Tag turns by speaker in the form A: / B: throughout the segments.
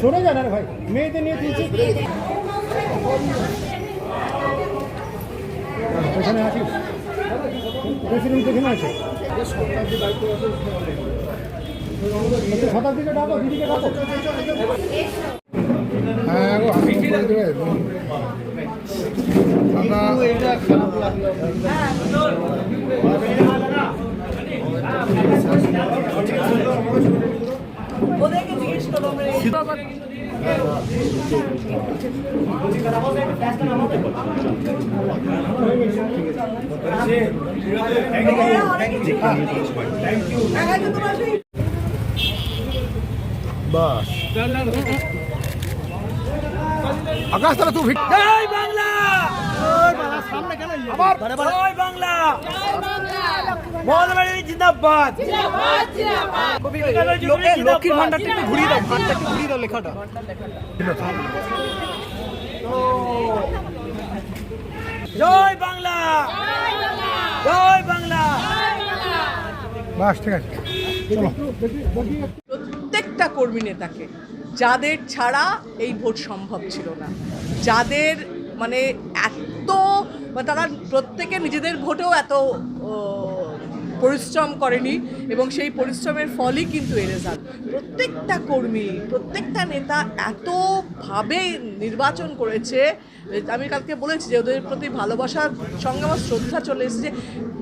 A: সরে যান আরে ভাই, মেয়েদের নিয়ে তুলছি এখানে আছি প্রেসিডেন্ট এখানে আছে শতাব্দীকে ডাকো, দিদিকে ডাকো।
B: হ্যাঁ গো আমি করে বাস। আকাশ তাহলে তুই
C: বাংলা! আবার জয় বাংলা। মহানবাড়ি জিন্দাবাদ। লক্ষ্মীর ভান্ডারটা একটু ঘুরিয়ে দাও ভান্ডারটা একটু ঘুরিয়ে দাও লেখাটা। জয় বাংলা। জয় বাংলা।
B: বাস ঠিক আছে।
D: প্রত্যেকটা কর্মী নেতাকে যাদের ছাড়া এই ভোট সম্ভব ছিল না যাদের মানে এত মানে তারা প্রত্যেকে নিজেদের ভোটেও এত পরিশ্রম করেনি এবং সেই পরিশ্রমের ফলই কিন্তু এই রেজাল্ট প্রত্যেকটা কর্মী, প্রত্যেকটা নেতা এতভাবে নির্বাচন করেছে আমি কালকে বলেছি যে ওদের প্রতি ভালোবাসার সঙ্গে আমার শ্রদ্ধা চলে এসেছে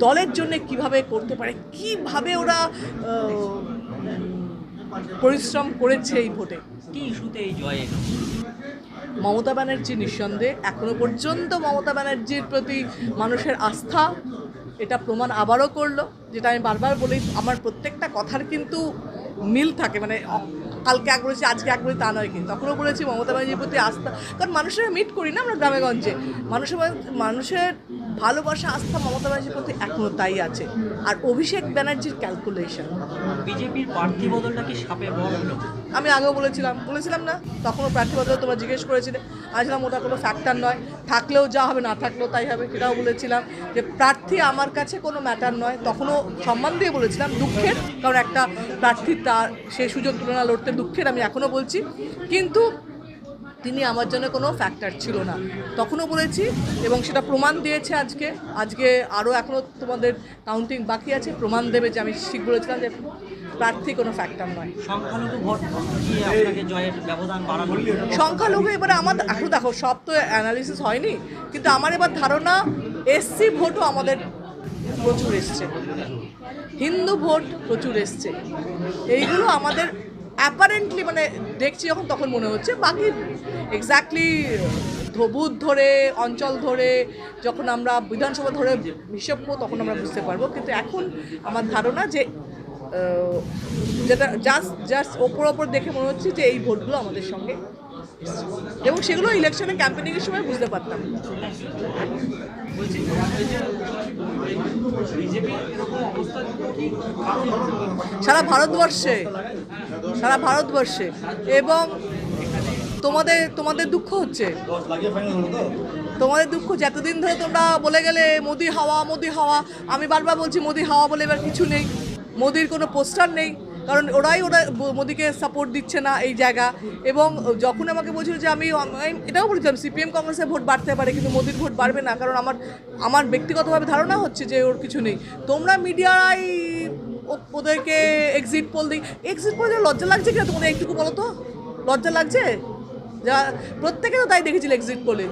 D: দলের জন্য কীভাবে করতে পারে, কীভাবে ওরা পরিশ্রম করেছে এই ভোটে।
C: কি ইস্যুতে এই জয় এলো?
D: মমতা ব্যানার্জি নিঃসন্দেহে এখনও পর্যন্ত মমতা ব্যানার্জির প্রতি মানুষের আস্থা এটা প্রমাণ আবারও করল যেটা আমি বারবার বলি আমার প্রত্যেকটা কথার কিন্তু মিল থাকে মানে কালকে এক বলেছি আজকে এক বলি তা নয় কিন্তু। তখনও বলেছি মমতা ব্যানার্জির প্রতি আস্থা। কারণ মানুষের মিট করি না আমরা গ্রামেগঞ্জে। মানুষের মানুষের ভালোবাসা আস্থা মমতা ব্যানার্জির প্রতি এখনও তাই আছে। আর অভিষেক ব্যানার্জির ক্যালকুলেশন
C: বিজেপির প্রার্থী বদলটা কি সাপে বড়
D: আমি আগেও বলেছিলাম বলেছিলাম না? তখনও প্রার্থী বদলে তোমরা জিজ্ঞেস করেছিলে। আজলাম ওটা কোনো ফ্যাক্টর নয়। থাকলেও যা হবে না থাকলেও তাই হবে সেটাও বলেছিলাম। যে প্রার্থী আমার কাছে কোনো ম্যাটার নয়। তখনও সম্মান দিয়ে বলেছিলাম দুঃখের। কারণ একটা প্রার্থী তার সেই সুযোগ তুলনা লড়তে দুঃখের আমি এখনও বলছি। কিন্তু তিনি আমার জন্য কোনো ফ্যাক্টর ছিল না। তখনও বলেছি এবং সেটা প্রমাণ দিয়েছে আজকে। আজকে আরও এখনও তোমাদের কাউন্টিং বাকি আছে। প্রমাণ দেবে যে আমি ঠিক বলেছিলাম যে প্রার্থী কোনো ফ্যাক্টর নয়।
C: সংখ্যালঘু ভোট জয়ের ব্যবধান বাড়ানো
D: সংখ্যালঘু এবারে আমার এখন দেখো সব তো অ্যানালিসিস হয়নি। কিন্তু আমার এবার ধারণা এসসি ভোটও আমাদের প্রচুর এসছে। হিন্দু ভোট প্রচুর এসছে। এইগুলো আমাদের অ্যাপারেন্টলি মানে দেখছি যখন, তখন মনে হচ্ছে বাকি এক্স্যাক্টলি বুথ ধরে, অঞ্চল ধরে, যখন আমরা বিধানসভা ধরে হিসেব করব, তখন আমরা বুঝতে পারব। কিন্তু এখন আমার ধারণা যে যেটা জাস্ট জাস্ট ওপর ওপর দেখে মনে হচ্ছে যে এই ভোটগুলো আমাদের সঙ্গে এবং সেগুলো ইলেকশনে ক্যাম্পেনিংয়ের সময় বুঝতে পারতাম। সারা ভারতবর্ষে। সারা ভারতবর্ষে। এবং তোমাদের তোমাদের দুঃখ হচ্ছে? তোমাদের দুঃখ যতদিন ধরে তোমরা বলে গেলে, মোদি হাওয়া মোদি হাওয়া। আমি বারবার বলছি, মোদি হাওয়া বলে এবার কিছু নেই। মোদির কোনো পোস্টার নেই। কারণ ওরাই ওরা মোদিকে সাপোর্ট দিচ্ছে না এই জায়গা। এবং যখন আমাকে বলছিল যে, আমি এটাও বলেছিলাম সিপিএম কংগ্রেসের ভোট বাড়তে পারে, কিন্তু মোদির ভোট বাড়বে না। কারণ আমার আমার ব্যক্তিগতভাবে ধারণা হচ্ছে যে ওর কিছু নেই। তোমরা মিডিয়ায় ওদেরকে এক্সিট পোল দিই এক্সিট পোল লজ্জা লাগছে কিনা তোমাদের একটুকু বলো তো? লজ্জা লাগছে? যা প্রত্যেকে তো তাই দেখেছিল এক্সিট পোলে